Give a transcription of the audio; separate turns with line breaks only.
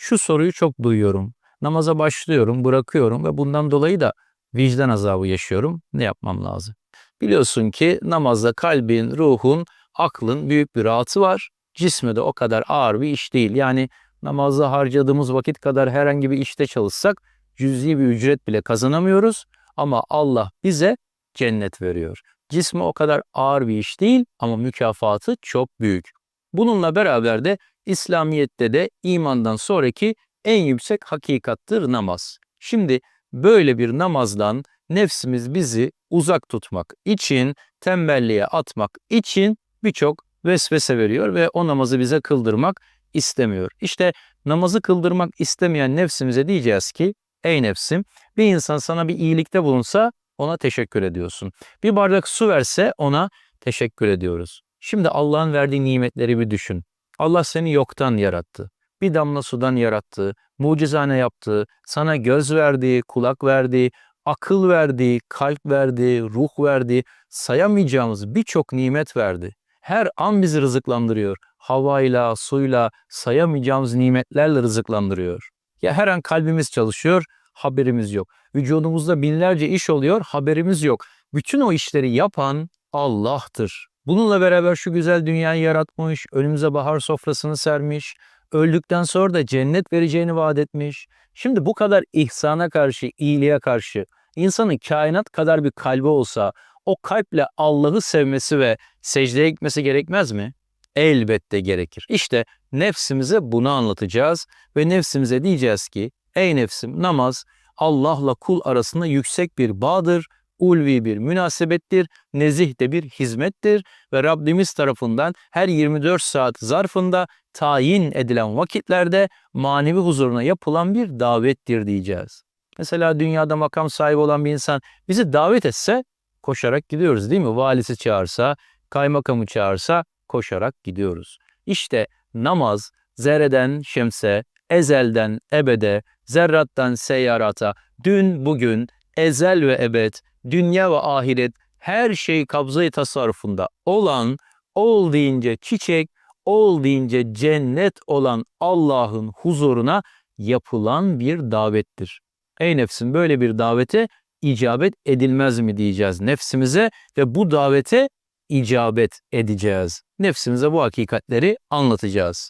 şu soruyu çok duyuyorum. Namaza başlıyorum, bırakıyorum ve bundan dolayı da vicdan azabı yaşıyorum. Ne yapmam lazım? Biliyorsun ki namazda kalbin, ruhun, aklın büyük bir rahatı var. Cisme de o kadar ağır bir iş değil. Yani namazda harcadığımız vakit kadar herhangi bir işte çalışsak cüzi bir ücret bile kazanamıyoruz. Ama Allah bize cennet veriyor. Cisme o kadar ağır bir iş değil ama mükafatı çok büyük. Bununla beraber de İslamiyet'te de imandan sonraki en yüksek hakikattır namaz. Şimdi böyle bir namazdan nefsimiz bizi uzak tutmak için, tembelliğe atmak için birçok vesvese veriyor ve o namazı bize kıldırmak istemiyor. İşte namazı kıldırmak istemeyen nefsimize diyeceğiz ki, ey nefsim bir insan sana bir iyilikte bulunsa ona teşekkür ediyorsun. Bir bardak su verse ona teşekkür ediyoruz. Şimdi Allah'ın verdiği nimetleri bir düşün. Allah seni yoktan yarattı. Bir damla sudan yarattı, mucizane yaptı, sana göz verdi, kulak verdi, akıl verdi, kalp verdi, ruh verdi, sayamayacağımız birçok nimet verdi. Her an bizi rızıklandırıyor. Havayla, suyla, sayamayacağımız nimetlerle rızıklandırıyor. Ya her an kalbimiz çalışıyor, haberimiz yok. Vücudumuzda binlerce iş oluyor, haberimiz yok. Bütün o işleri yapan Allah'tır. Bununla beraber şu güzel dünyayı yaratmış, önümüze bahar sofrasını sermiş, öldükten sonra da cennet vereceğini vaat etmiş. Şimdi bu kadar ihsana karşı, iyiliğe karşı insanın kainat kadar bir kalbi olsa o kalple Allah'ı sevmesi ve secdeye gitmesi gerekmez mi? Elbette gerekir. İşte nefsimize bunu anlatacağız ve nefsimize diyeceğiz ki ey nefsim namaz Allah'la kul arasında yüksek bir bağdır, ulvi bir münasebettir, nezih de bir hizmettir ve Rabbimiz tarafından her 24 saat zarfında tayin edilen vakitlerde manevi huzuruna yapılan bir davettir diyeceğiz. Mesela dünyada makam sahibi olan bir insan bizi davet etse koşarak gidiyoruz değil mi? Valisi çağırsa, kaymakamı çağırsa koşarak gidiyoruz. İşte namaz zerreden şemse, ezelden ebede, zerrattan seyyarata, dün bugün, ezel ve ebed, dünya ve ahiret her şey kabzayı tasarrufunda olan, ol deyince çiçek, ol deyince cennet olan Allah'ın huzuruna yapılan bir davettir. Ey nefsim böyle bir davete icabet edilmez mi diyeceğiz nefsimize ve bu davete icabet edeceğiz. Nefsimize bu hakikatleri anlatacağız.